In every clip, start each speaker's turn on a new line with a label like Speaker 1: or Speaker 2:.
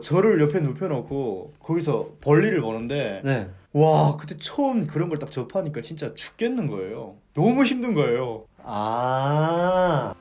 Speaker 1: 저를 옆에 눕혀놓고 거기서 벌리를 보는데
Speaker 2: 네.
Speaker 1: 와 그때 처음 그런 걸 딱 접하니까 진짜 죽겠는 거예요. 너무 힘든 거예요.
Speaker 2: 아.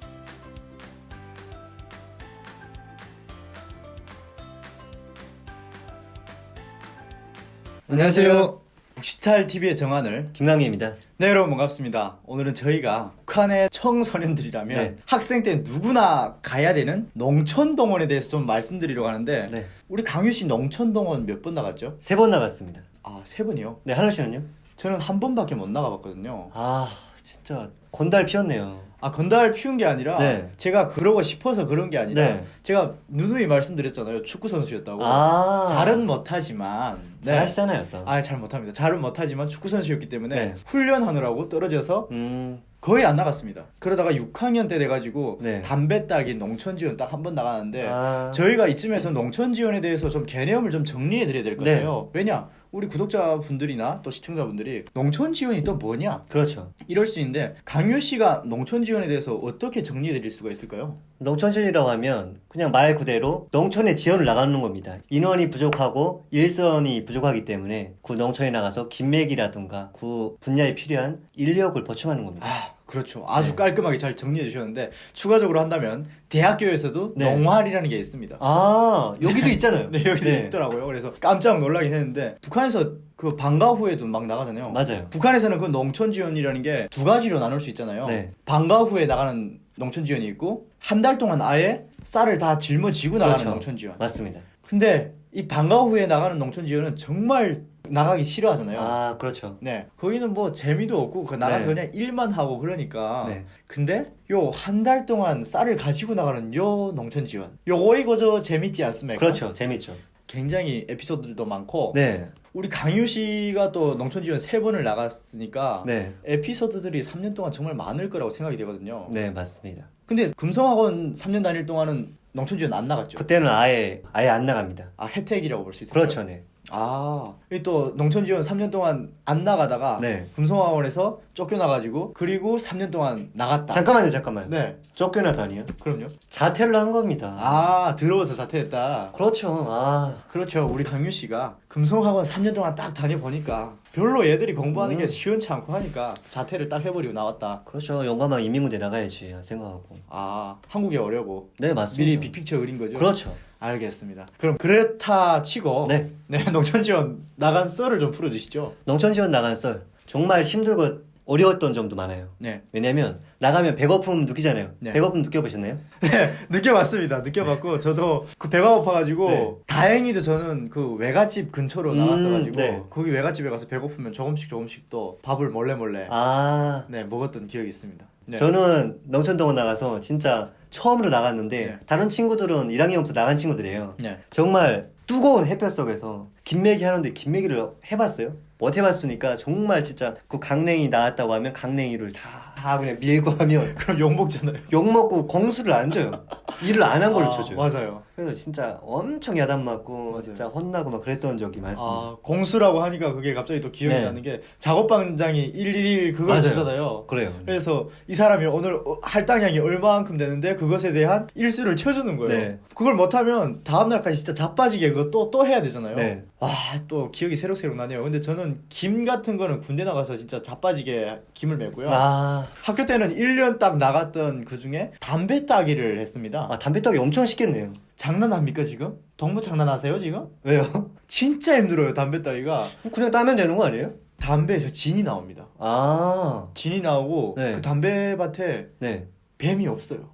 Speaker 2: 안녕하세요.
Speaker 1: 북시탈 TV의 정한을
Speaker 2: 김강희입니다.
Speaker 1: 네 여러분 반갑습니다. 오늘은 저희가 북한의 청소년들이라면
Speaker 2: 네.
Speaker 1: 학생 때 누구나 가야 되는 농촌동원에 대해서 좀 말씀드리려고 하는데
Speaker 2: 네.
Speaker 1: 우리 강유 씨 농촌동원 몇 번 나갔죠?
Speaker 2: 세 번 나갔습니다.
Speaker 1: 아 세 번이요?
Speaker 2: 네, 한우 씨는요?
Speaker 1: 저는 한 번밖에 못 나가봤거든요.
Speaker 2: 아, 진짜 건달 피었네요.
Speaker 1: 아 건달 피운 게 아니라
Speaker 2: 네.
Speaker 1: 제가 그러고 싶어서 그런 게 아니라
Speaker 2: 네.
Speaker 1: 제가 누누이 말씀드렸잖아요 축구 선수였다고
Speaker 2: 아.
Speaker 1: 잘은 못하지만 네.
Speaker 2: 잘하시잖아요, 또.
Speaker 1: 아잘 못합니다 잘은 못하지만 축구 선수였기 때문에
Speaker 2: 네.
Speaker 1: 훈련하느라고 떨어져서
Speaker 2: 음.
Speaker 1: 거의 안 나갔습니다 그러다가 6학년 때 돼가지고
Speaker 2: 네.
Speaker 1: 담배 따기 농촌 지원 딱 한 번 나가는데
Speaker 2: 아.
Speaker 1: 저희가 이쯤에서 농촌 지원에 대해서 좀 개념을 좀 정리해 드려야 될
Speaker 2: 네.
Speaker 1: 거예요 왜냐 우리 구독자분들이나 또 시청자분들이 농촌 지원이 또 뭐냐
Speaker 2: 그렇죠.
Speaker 1: 이럴 수 있는데 강유 씨가 농촌 지원에 대해서 어떻게 정리해 드릴 수가 있을까요?
Speaker 2: 농촌 지원이라고 하면 그냥 말 그대로 농촌에 지원을 나가는 겁니다. 인원이 부족하고 일선이 부족하기 때문에 구 농촌에 나가서 김맥이라든가 구 분야에 필요한 인력을 보충하는 겁니다.
Speaker 1: 아 그렇죠 아주
Speaker 2: 네.
Speaker 1: 깔끔하게 잘 정리해 주셨는데 추가적으로 한다면 대학교에서도
Speaker 2: 네.
Speaker 1: 농활이라는 게 있습니다
Speaker 2: 아, 여기도 있잖아요.
Speaker 1: 네 여기도 있더라고요 그래서 깜짝 놀라긴 했는데 북한에서 그 방과 후에도 막 나가잖아요
Speaker 2: 맞아요.
Speaker 1: 북한에서는 그 농촌 지원이라는 게 두 가지로 나눌 수 있잖아요
Speaker 2: 네.
Speaker 1: 방과 후에 나가는 농촌 지원이 있고 한 달 동안 아예 쌀을 다 짊어지고 나가는
Speaker 2: 그렇죠.
Speaker 1: 농촌 지원
Speaker 2: 맞습니다.
Speaker 1: 근데 이 방과 후에 나가는 농촌 지원은 정말 나가기 싫어하잖아요
Speaker 2: 아, 그렇죠.
Speaker 1: 네, 거기는 뭐 재미도 없고 그 나가서
Speaker 2: 네.
Speaker 1: 그냥 일만 하고 그러니까.
Speaker 2: 네.
Speaker 1: 근데 요 한 달 동안 쌀을 가지고 나가는 요 농촌 지원. 요거 이거 저 재밌지 않습니까?
Speaker 2: 그렇죠. 재밌죠.
Speaker 1: 굉장히 에피소드도 많고.
Speaker 2: 네.
Speaker 1: 우리 강유 씨가 또 농촌 지원 세 번을 나갔으니까
Speaker 2: 네.
Speaker 1: 에피소드들이 3년 동안 정말 많을 거라고 생각이 되거든요.
Speaker 2: 네, 맞습니다.
Speaker 1: 근데 금성학원 3년 다닐 동안은 농촌 지원 안 나갔죠.
Speaker 2: 그때는 아예 아예 안 나갑니다.
Speaker 1: 아 혜택이라고 볼 수 있어요.
Speaker 2: 그렇죠, 네.
Speaker 1: 아, 이또 농촌 지원 3년 동안 안 나가다가
Speaker 2: 네.
Speaker 1: 금성학원에서 쫓겨나가지고 그리고 3년 동안 나갔다.
Speaker 2: 잠깐만요, 잠깐만.
Speaker 1: 네,
Speaker 2: 쫓겨나다니요?
Speaker 1: 그럼요.
Speaker 2: 자퇴를 한 겁니다.
Speaker 1: 아, 들어와서 자퇴했다.
Speaker 2: 그렇죠. 아,
Speaker 1: 그렇죠. 우리 강유 씨가 금성학원 3년 동안 딱 다녀보니까 별로 얘들이 공부하는
Speaker 2: 음.
Speaker 1: 게 시원치 않고 하니까 자퇴를 딱 해버리고 나왔다.
Speaker 2: 그렇죠. 용감한 인민군대 나가야지 생각하고.
Speaker 1: 아, 한국에 오려고
Speaker 2: 네, 맞습니다.
Speaker 1: 미리 빅픽처 그린 거죠?
Speaker 2: 그렇죠.
Speaker 1: 알겠습니다. 그럼 그렇다 치고
Speaker 2: 네.
Speaker 1: 네, 농촌 지원 나간 썰을 좀 풀어주시죠.
Speaker 2: 농촌 지원 나간 썰 정말 힘들고 어려웠던 점도 많아요.
Speaker 1: 네.
Speaker 2: 왜냐면 나가면 배고픔 느끼잖아요.
Speaker 1: 네.
Speaker 2: 배고픔 느껴보셨나요?
Speaker 1: 네, 느껴봤습니다. 느껴봤고 저도 그 배가 고파가지고
Speaker 2: 네.
Speaker 1: 다행히도 저는 그 외갓집 근처로
Speaker 2: 음,
Speaker 1: 나갔어가지고
Speaker 2: 네.
Speaker 1: 거기 외갓집에 가서 배고프면 조금씩 조금씩 또 밥을 몰래 몰래
Speaker 2: 아,
Speaker 1: 네 먹었던 기억이 있습니다. 네.
Speaker 2: 저는 농촌동원 나가서 진짜 처음으로 나갔는데
Speaker 1: 네.
Speaker 2: 다른 친구들은 1학년부터 나간 친구들이에요.
Speaker 1: 네.
Speaker 2: 정말 뜨거운 햇볕 속에서 김매기 하는데 김매기를 해봤어요? 못 해봤으니까 정말 진짜 그 강냉이 나왔다고 하면 강냉이를 다, 다 그냥 밀고 하면
Speaker 1: 그럼 욕 먹잖아요.
Speaker 2: 욕 먹고 공수를 안 줘요. 일을 안 한 걸로
Speaker 1: 아,
Speaker 2: 쳐줘요.
Speaker 1: 맞아요.
Speaker 2: 그래서 진짜 엄청 야단 맞고
Speaker 1: 맞아요.
Speaker 2: 진짜 혼나고 막 그랬던 적이 많습니다.
Speaker 1: 아 공수라고 하니까 그게 갑자기 또 기억이
Speaker 2: 네.
Speaker 1: 나는 게 작업반장이 111 그걸
Speaker 2: 맞아요.
Speaker 1: 주잖아요.
Speaker 2: 그래요.
Speaker 1: 그래서 이 사람이 오늘 어, 할당량이 얼마만큼 되는데 그것에 대한 일수를 쳐주는 거예요.
Speaker 2: 네.
Speaker 1: 그걸 못하면 다음날까지 진짜 자빠지게 그거 또, 또 해야 되잖아요.
Speaker 2: 네.
Speaker 1: 와, 또 기억이 새록새록 나네요. 근데 저는 김 같은 거는 군대 나가서 진짜 자빠지게 김을 맺고요.
Speaker 2: 아,
Speaker 1: 학교 때는 1년 딱 나갔던 그 중에 담배 따기를 했습니다.
Speaker 2: 아 담배 따기 엄청 쉽겠네요.
Speaker 1: 장난합니까, 지금? 동무 장난하세요, 지금?
Speaker 2: 왜요?
Speaker 1: 진짜 힘들어요, 담배 따기가.
Speaker 2: 그냥 따면 되는 거 아니에요?
Speaker 1: 담배에서 진이 나옵니다.
Speaker 2: 아,
Speaker 1: 진이 나오고
Speaker 2: 네.
Speaker 1: 그 담배밭에
Speaker 2: 네.
Speaker 1: 뱀이 없어요.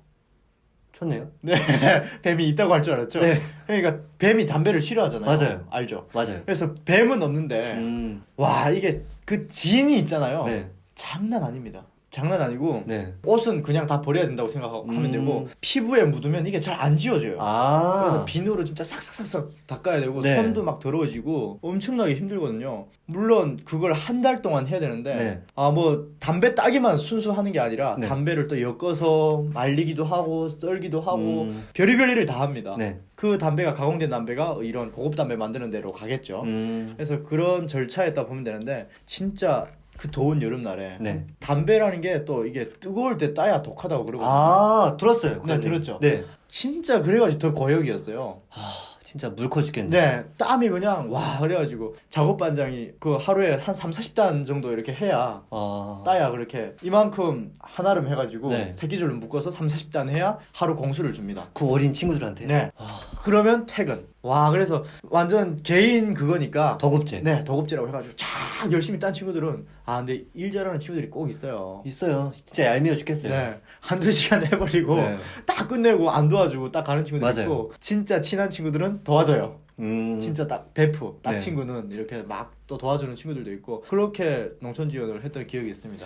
Speaker 2: 좋네요.
Speaker 1: 네, 뱀이 있다고 할 줄 알았죠?
Speaker 2: 네.
Speaker 1: 그러니까 뱀이 담배를 싫어하잖아요.
Speaker 2: 맞아요.
Speaker 1: 알죠?
Speaker 2: 맞아요.
Speaker 1: 그래서 뱀은 없는데
Speaker 2: 음,
Speaker 1: 와 이게 그 진이 있잖아요.
Speaker 2: 네.
Speaker 1: 장난 아닙니다. 장난 아니고
Speaker 2: 네.
Speaker 1: 옷은 그냥 다 버려야 된다고 생각하면
Speaker 2: 음.
Speaker 1: 되고 피부에 묻으면 이게 잘 안 지워져요. 그래서
Speaker 2: 아,
Speaker 1: 비누로 진짜 싹싹싹싹 닦아야 되고
Speaker 2: 네.
Speaker 1: 손도 막 더러워지고 엄청나게 힘들거든요. 물론 그걸 한 달 동안 해야 되는데
Speaker 2: 네.
Speaker 1: 아뭐 담배 따기만 순수 하는 게 아니라
Speaker 2: 네.
Speaker 1: 담배를 또 엮어서 말리기도 하고 썰기도 하고
Speaker 2: 음.
Speaker 1: 별의별 일을 다 합니다.
Speaker 2: 네.
Speaker 1: 그 담배가 가공된 담배가 이런 고급 담배 만드는 데로 가겠죠.
Speaker 2: 음,
Speaker 1: 그래서 그런 절차에 딱 보면 되는데 진짜 그 더운 여름날에
Speaker 2: 네.
Speaker 1: 담배라는 게 또 이게 뜨거울 때 따야 독하다고 그러거든요.
Speaker 2: 아, 들었어요.
Speaker 1: 네,
Speaker 2: 그런
Speaker 1: 들었죠.
Speaker 2: 네.
Speaker 1: 진짜 그래가지고 더 고역이었어요.
Speaker 2: 아, 진짜 물커 죽겠네.
Speaker 1: 네, 땀이 그냥 와 그래가지고 작업 반장이 그 하루에 한 3, 40단 정도 이렇게 해야
Speaker 2: 아,
Speaker 1: 따야 그렇게 이만큼 한아름 해가지고
Speaker 2: 네.
Speaker 1: 새끼줄로 묶어서 3, 40단 해야 하루 공수를 줍니다.
Speaker 2: 그 어린 친구들한테
Speaker 1: 네.
Speaker 2: 아,
Speaker 1: 그러면 퇴근. 와 그래서 완전 개인 그거니까
Speaker 2: 더급제
Speaker 1: 네 도급제라고 해가지고 쫙 열심히 딴 친구들은 아 근데 일 잘하는 친구들이 꼭 있어요.
Speaker 2: 있어요. 진짜 얄미워 죽겠어요.
Speaker 1: 네 한두 시간 해버리고
Speaker 2: 네.
Speaker 1: 딱 끝내고 안 도와주고 딱 가는 친구들
Speaker 2: 맞아요.
Speaker 1: 있고 진짜 친한 친구들은 도와줘요.
Speaker 2: 음,
Speaker 1: 진짜 딱 베프 딱
Speaker 2: 네.
Speaker 1: 친구는 이렇게 막 또 도와주는 친구들도 있고 그렇게 농촌 지원을 했던 기억이 있습니다.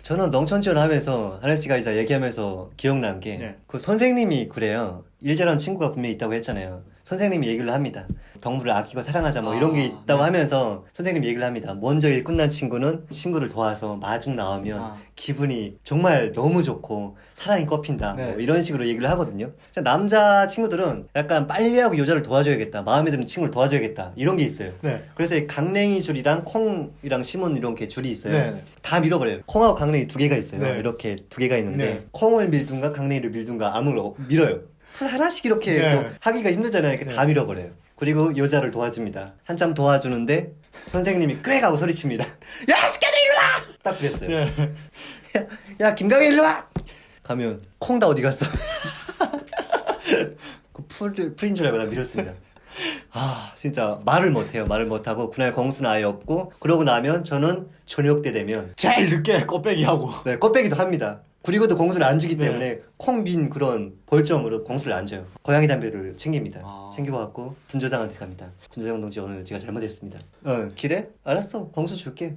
Speaker 2: 저는 농촌 지원 하면서 하늘 씨가 이제 얘기하면서 기억난 게
Speaker 1: 네.
Speaker 2: 그 선생님이 그래요. 일 잘하는 친구가 분명히 있다고 했잖아요. 선생님이 얘기를 합니다. 동물을 아끼고 사랑하자 뭐 이런 게
Speaker 1: 아,
Speaker 2: 있다고
Speaker 1: 네.
Speaker 2: 하면서 선생님이 얘기를 합니다. 먼저 일 끝난 친구는 친구를 도와서 마중 나오면
Speaker 1: 아.
Speaker 2: 기분이 정말 너무 좋고 사랑이 꺾인다.
Speaker 1: 네.
Speaker 2: 뭐 이런 식으로 얘기를 하거든요. 남자 친구들은 약간 빨리 하고 여자를 도와줘야겠다. 마음에 드는 친구를 도와줘야겠다. 이런 게 있어요.
Speaker 1: 네.
Speaker 2: 그래서 이 강냉이 줄이랑 콩이랑 심은 이렇게 줄이 있어요.
Speaker 1: 네.
Speaker 2: 다 밀어버려요. 콩하고 강냉이 두 개가 있어요.
Speaker 1: 네.
Speaker 2: 이렇게 두 개가 있는데
Speaker 1: 네.
Speaker 2: 콩을 밀든가 강냉이를 밀든가 어- 밀어요. 풀 하나씩 이렇게
Speaker 1: 네.
Speaker 2: 뭐 하기가 힘들잖아요. 이렇게
Speaker 1: 네.
Speaker 2: 다 밀어버려요. 그리고 여자를 도와줍니다. 한참 도와주는데 선생님이 꽤 가고 소리칩니다. 야 시켜도 일로 와! 딱 그랬어요.
Speaker 1: 네.
Speaker 2: 야 김강희 일로 와! 가면 콩 다 어디 갔어? 그 풀, 풀인 줄 알고 나 밀었습니다. 아 진짜 말을 못해요. 말을 못하고 그날 공수는 아예 없고 그러고 나면 저는 저녁 때 되면
Speaker 1: 제일 늦게 꽃배기 하고
Speaker 2: 네, 껍데기도 합니다. 그리고도 공수를 안 주기
Speaker 1: 네.
Speaker 2: 때문에 콩빈 그런 벌점으로 공수를 안 줘요. 고양이 담배를 챙깁니다.
Speaker 1: 아.
Speaker 2: 챙겨갖고 분조장한테 갑니다. 분조장 동지 오늘 제가 잘못했습니다. 어 길에 알았어 공수 줄게.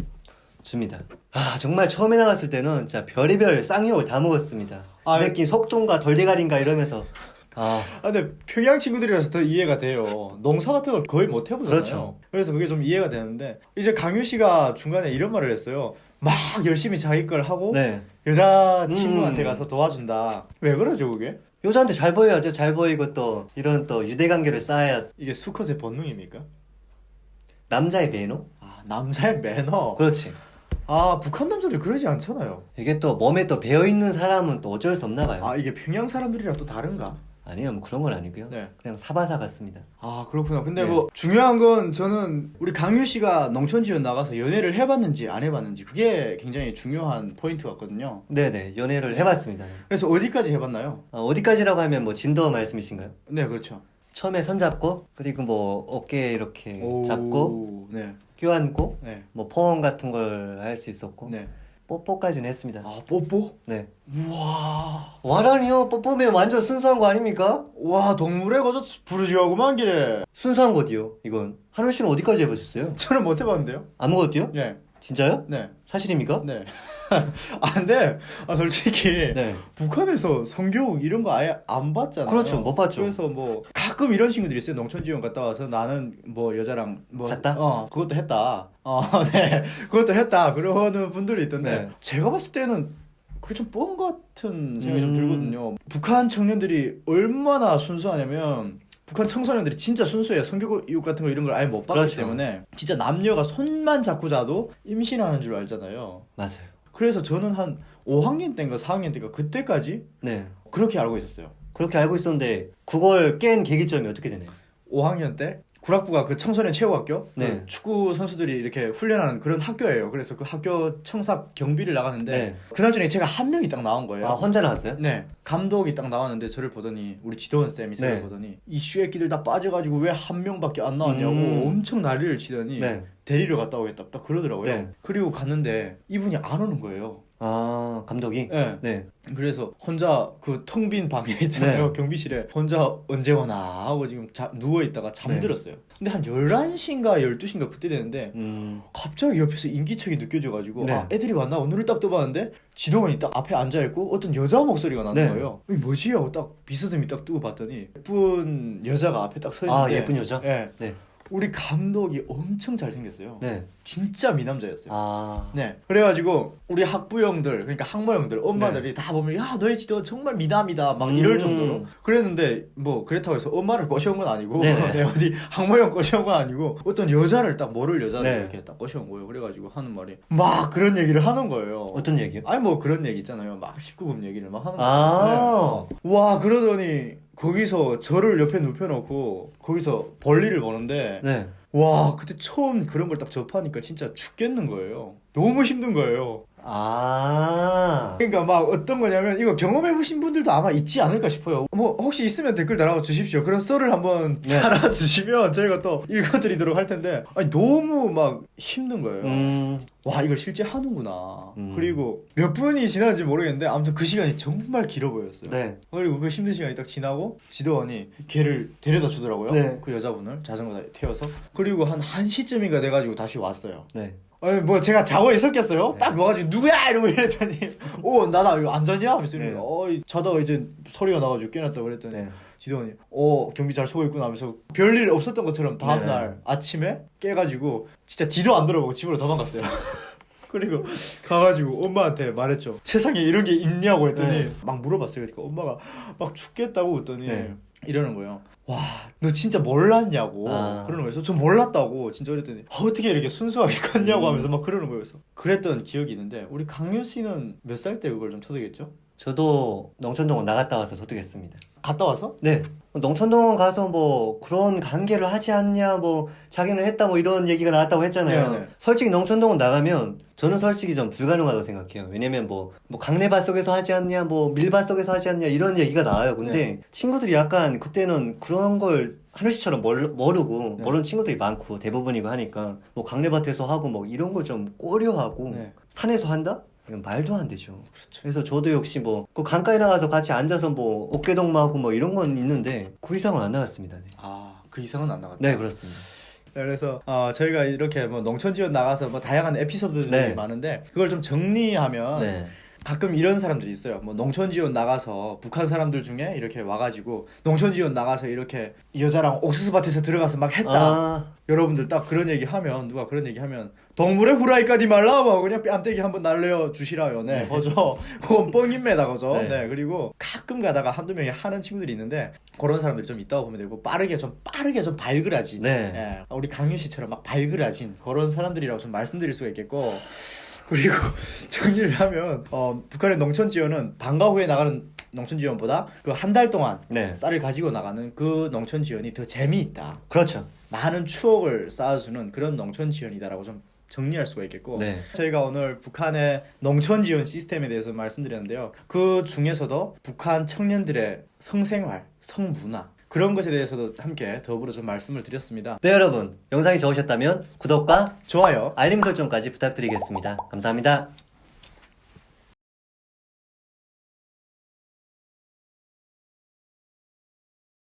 Speaker 2: 줍니다. 아 정말 처음에 나갔을 때는 진짜 별의별 쌍욕을 다 먹었습니다.
Speaker 1: 아,
Speaker 2: 이 새끼 속동가 돌대가리인가 이러면서 아
Speaker 1: 아, 근데 평양 친구들이라서 더 이해가 돼요. 농사 같은 걸 거의 못 해보잖아요.
Speaker 2: 그렇죠.
Speaker 1: 그래서 그게 좀 이해가 되는데 이제 강유 씨가 중간에 이런 말을 했어요. 막 열심히 자기 걸 하고
Speaker 2: 네
Speaker 1: 여자 친구한테
Speaker 2: 음.
Speaker 1: 가서 도와준다. 왜 그러죠 그게?
Speaker 2: 여자한테 잘 보여야죠. 잘 보이고 또 이런 또 유대관계를 쌓아야
Speaker 1: 이게 수컷의 본능입니까?
Speaker 2: 남자의 매너?
Speaker 1: 아 남자의 매너.
Speaker 2: 그렇지.
Speaker 1: 아 북한 남자들 그러지 않잖아요.
Speaker 2: 이게 또 몸에 또 배어 있는 사람은 또 어쩔 수 없나 봐요.
Speaker 1: 아 이게 평양 사람들이랑 또 다른가?
Speaker 2: 아니요, 뭐 그런 건 아니고요.
Speaker 1: 네.
Speaker 2: 그냥 사바사 같습니다.
Speaker 1: 아 그렇구나. 근데
Speaker 2: 네.
Speaker 1: 뭐 중요한 건 저는 우리 강유 씨가 농촌 지원 나가서 연애를 해봤는지 안 해봤는지 그게 굉장히 중요한 포인트 같거든요.
Speaker 2: 네네, 연애를 해봤습니다.
Speaker 1: 그래서 어디까지 해봤나요?
Speaker 2: 어, 어디까지라고 하면 뭐 진도 말씀이신가요?
Speaker 1: 네 그렇죠.
Speaker 2: 처음에 손 잡고 그리고 뭐 어깨 이렇게
Speaker 1: 오,
Speaker 2: 잡고
Speaker 1: 네,
Speaker 2: 껴안고
Speaker 1: 네,
Speaker 2: 뭐 포옹 같은 걸 할 수 있었고
Speaker 1: 네.
Speaker 2: 뽀뽀까지는 했습니다.
Speaker 1: 아 뽀뽀?
Speaker 2: 네.
Speaker 1: 우와,
Speaker 2: 와라니요? 뽀뽀면 완전 순수한 거 아닙니까?
Speaker 1: 와 동물의 거저 부르지하고만 길에.
Speaker 2: 순수한 거디요. 이건 한울 씨는 어디까지 해보셨어요?
Speaker 1: 저는 못 해봤는데요.
Speaker 2: 아무것도요?
Speaker 1: 네,
Speaker 2: 진짜요?
Speaker 1: 네,
Speaker 2: 사실입니까?
Speaker 1: 네. 아 근데 아 솔직히
Speaker 2: 네.
Speaker 1: 북한에서 성교육 이런 거 아예 안 봤잖아요.
Speaker 2: 그렇죠, 못 봤죠.
Speaker 1: 그래서 뭐 가끔 이런 친구들이 있어요. 농촌 지원 갔다 와서 나는 뭐 여자랑 뭐
Speaker 2: 잤다?
Speaker 1: 어, 그것도 했다. 어, 네, 그것도 했다. 그러는 분들이 있던데
Speaker 2: 네.
Speaker 1: 제가 봤을 때는 그게 좀 뻔 같은 생각이 좀
Speaker 2: 음.
Speaker 1: 들거든요. 북한 청년들이 얼마나 순수하냐면. 북한 청소년들이 진짜 순수해요. 성교육 같은 거 이런 걸 아예 못 봤기
Speaker 2: 그렇죠.
Speaker 1: 때문에 진짜 남녀가 손만 잡고 자도 임신하는 줄 알잖아요.
Speaker 2: 맞아요.
Speaker 1: 그래서 저는 한 5학년 때인가 4학년 때인가 그때까지
Speaker 2: 네.
Speaker 1: 그렇게 알고 있었어요.
Speaker 2: 그렇게 알고 있었는데 그걸 깬 계기점이 어떻게 되나요?
Speaker 1: 5학년 때 구락부가 그 청소년 체육학교
Speaker 2: 네.
Speaker 1: 그 축구 선수들이 이렇게 훈련하는 그런 학교예요. 그래서 그 학교 청사 경비를 나갔는데
Speaker 2: 네.
Speaker 1: 그날 저녁에 제가 한 명이 딱 나온 거예요.
Speaker 2: 아 혼자 나왔어요?
Speaker 1: 네 감독이 딱 나왔는데 저를 보더니 우리 지도원 쌤이 저를
Speaker 2: 네.
Speaker 1: 보더니 이 슈애끼들 다 빠져가지고 왜 한 명밖에 안 나왔냐고
Speaker 2: 음.
Speaker 1: 엄청 난리를 치더니
Speaker 2: 네.
Speaker 1: 데리러 갔다 오겠다 딱 그러더라고요.
Speaker 2: 네.
Speaker 1: 그리고 갔는데 이분이 안 오는 거예요.
Speaker 2: 아 감독이.
Speaker 1: 네.
Speaker 2: 네.
Speaker 1: 그래서 혼자 그 텅 빈 방에 있잖아요
Speaker 2: 네.
Speaker 1: 경비실에 혼자 언제 오나 하고 지금 자, 누워있다가 잠들었어요 근데 한 11시인가 12시인가 그때 되는데
Speaker 2: 음.
Speaker 1: 갑자기 옆에서 인기척이 느껴져가지고
Speaker 2: 네.
Speaker 1: 아 애들이 왔나 눈을 딱 떠봤는데 지동원이 딱 앞에 앉아있고 어떤 여자 목소리가 나는
Speaker 2: 네.
Speaker 1: 거예요 이게 뭐지 하고 딱 비스듬히 딱 뜨고 봤더니 예쁜 여자가 앞에 딱 서 있는데
Speaker 2: 아 예쁜 여자.
Speaker 1: 예.
Speaker 2: 네.
Speaker 1: 우리 감독이 엄청 잘생겼어요
Speaker 2: 네.
Speaker 1: 진짜 미남자였어요
Speaker 2: 아.
Speaker 1: 네. 그래가지고 우리 학부 형들 그러니까 학모 형들 엄마들이 다 보면 야 너희 지도 정말 미남이다 막 이럴
Speaker 2: 음.
Speaker 1: 정도로 그랬는데 뭐 그렇다고 해서 엄마를 꼬셔온 건 아니고
Speaker 2: 네네.
Speaker 1: 네, 어디 학모 형 꼬셔온 건 아니고 어떤 여자를 딱 모를 여자를
Speaker 2: 네.
Speaker 1: 이렇게 딱 꼬셔온 거예요. 그래가지고 하는 말이 막 그런 얘기를 하는 거예요.
Speaker 2: 어떤 얘기요?
Speaker 1: 아니 뭐 그런 얘기 있잖아요. 막 19금 얘기를 막 하는 거예요.
Speaker 2: 아.
Speaker 1: 네. 와 그러더니 거기서 저를 옆에 눕혀놓고 거기서 벌리를 보는데
Speaker 2: 네.
Speaker 1: 와 그때 처음 그런 걸 딱 접하니까 진짜 죽겠는 거예요. 너무 힘든 거예요.
Speaker 2: 아.
Speaker 1: 그러니까 막 어떤 거냐면 이거 경험해 보신 분들도 아마 있지 않을까 싶어요. 뭐 혹시 있으면 댓글 달아 주십시오. 그런 썰을 한번
Speaker 2: 네.
Speaker 1: 달아 주시면 저희가 또 읽어 드리도록 할 텐데 아니 너무 막 힘든 거예요.
Speaker 2: 음.
Speaker 1: 와 이걸 실제 하는구나.
Speaker 2: 음.
Speaker 1: 그리고 몇 분이 지났는지 모르겠는데 아무튼 그 시간이 정말 길어 보였어요.
Speaker 2: 네.
Speaker 1: 그리고 그 힘든 시간이 딱 지나고 지도원이 걔를 데려다 주더라고요.
Speaker 2: 네.
Speaker 1: 그 여자분을 자전거 태워서 그리고 한 1시쯤인가 돼 가지고 다시 왔어요.
Speaker 2: 네.
Speaker 1: 아니 뭐 제가 자고 있었겠어요? 딱 와가지고 누구야 이러고 이랬더니 어 나다 이거 안 잤냐? 하면서
Speaker 2: 네.
Speaker 1: 어 자다가 이제 소리가 나가지고 깨났다 그랬더니
Speaker 2: 네.
Speaker 1: 지도원이 어 경비 잘 서고 있구나 하면서 별일 없었던 것처럼 다음날
Speaker 2: 네.
Speaker 1: 아침에 깨가지고 진짜 뒤도 안 돌아보고 집으로 도망갔어요. 그리고 가가지고 엄마한테 말했죠. 세상에 이런 게 있냐고 했더니
Speaker 2: 네.
Speaker 1: 막 물어봤어요. 그러니까 엄마가 막 죽겠다고 했더니
Speaker 2: 네.
Speaker 1: 이러는 거예요. 와, 너 진짜 몰랐냐고
Speaker 2: 아.
Speaker 1: 그러는 거예요. 저 몰랐다고 진짜 그랬더니 어, 어떻게 이렇게 순수하게 컸냐고
Speaker 2: 음.
Speaker 1: 하면서 막 그러는 거예요. 그랬던 기억이 있는데 우리 강요 씨는 몇 살 때 그걸 좀 터득했죠?
Speaker 2: 저도 농촌동원 나갔다 와서 도둑했습니다.
Speaker 1: 갔다 와서?
Speaker 2: 네. 농촌동원 가서 뭐 그런 관계를 하지 않냐, 뭐 자기는 했다, 뭐 이런 얘기가 나왔다고 했잖아요.
Speaker 1: 네네.
Speaker 2: 솔직히 농촌동원 나가면 저는 솔직히 좀 불가능하다고 생각해요. 왜냐면 뭐, 뭐 강내밭 속에서 하지 않냐, 뭐 밀밭 속에서 하지 않냐 이런 얘기가 나와요. 근데
Speaker 1: 네.
Speaker 2: 친구들이 약간 그때는 그런 걸 하늘씨처럼 모르, 모르고
Speaker 1: 네.
Speaker 2: 모르는 친구들이 많고 대부분이고 하니까 뭐 강내밭에서 하고 뭐 이런 걸 좀 꼬려하고
Speaker 1: 네.
Speaker 2: 산에서 한다? 이건 말도 안 되죠.
Speaker 1: 그렇죠.
Speaker 2: 그래서 저도 역시 뭐, 그 강가에 나가서 같이 앉아서 뭐, 어깨동무하고 뭐 이런 건 있는데, 그 이상은 안 나갔습니다. 네,
Speaker 1: 아, 그 이상은 안 나갔다.
Speaker 2: 네 그렇습니다.
Speaker 1: 그래서 어, 저희가 이렇게 뭐 농촌 지원 나가서 뭐 다양한 에피소드들이
Speaker 2: 네.
Speaker 1: 많은데 그걸 좀 정리하면
Speaker 2: 네.
Speaker 1: 가끔 이런 사람들이 있어요. 뭐 농촌 지원 나가서 북한 사람들 중에 이렇게 와가지고 농촌 지원 나가서 이렇게 여자랑 옥수수 밭에서 들어가서 막 했다.
Speaker 2: 아,
Speaker 1: 여러분들 딱 그런 얘기 하면 누가 그런 얘기 하면 동물의 후라이 까지 말라 뭐 그냥 뺨때기 한번 날려 주시라요. 네, 그죠. 그건 뻥입니다, 그죠.
Speaker 2: 네.
Speaker 1: 네. 그리고 가끔 가다가 한두 명이 하는 친구들이 있는데 그런 사람들이 좀 있다고 보면 되고 빠르게 좀 빠르게 좀 발그라진.
Speaker 2: 네.
Speaker 1: 예, 우리 강유 씨처럼 막 발그라진 그런 사람들이라고 좀 말씀드릴 수가 있겠고. 그리고 정리를 하면 어, 북한의 농촌 지원은 방과 후에 나가는 농촌 지원보다 그 한 달 동안
Speaker 2: 네.
Speaker 1: 쌀을 가지고 나가는 그 농촌 지원이 더 재미있다.
Speaker 2: 그렇죠.
Speaker 1: 많은 추억을 쌓아주는 그런 농촌 지원이다라고 좀 정리할 수가 있겠고
Speaker 2: 네.
Speaker 1: 저희가 오늘 북한의 농촌 지원 시스템에 대해서 말씀드렸는데요. 그 중에서도 북한 청년들의 성생활, 성문화 그런 것에 대해서도 함께 더불어 좀 말씀을 드렸습니다.
Speaker 2: 네, 여러분. 영상이 좋으셨다면, 구독과
Speaker 1: 좋아요.
Speaker 2: 알림 설정까지 부탁드리겠습니다. 감사합니다.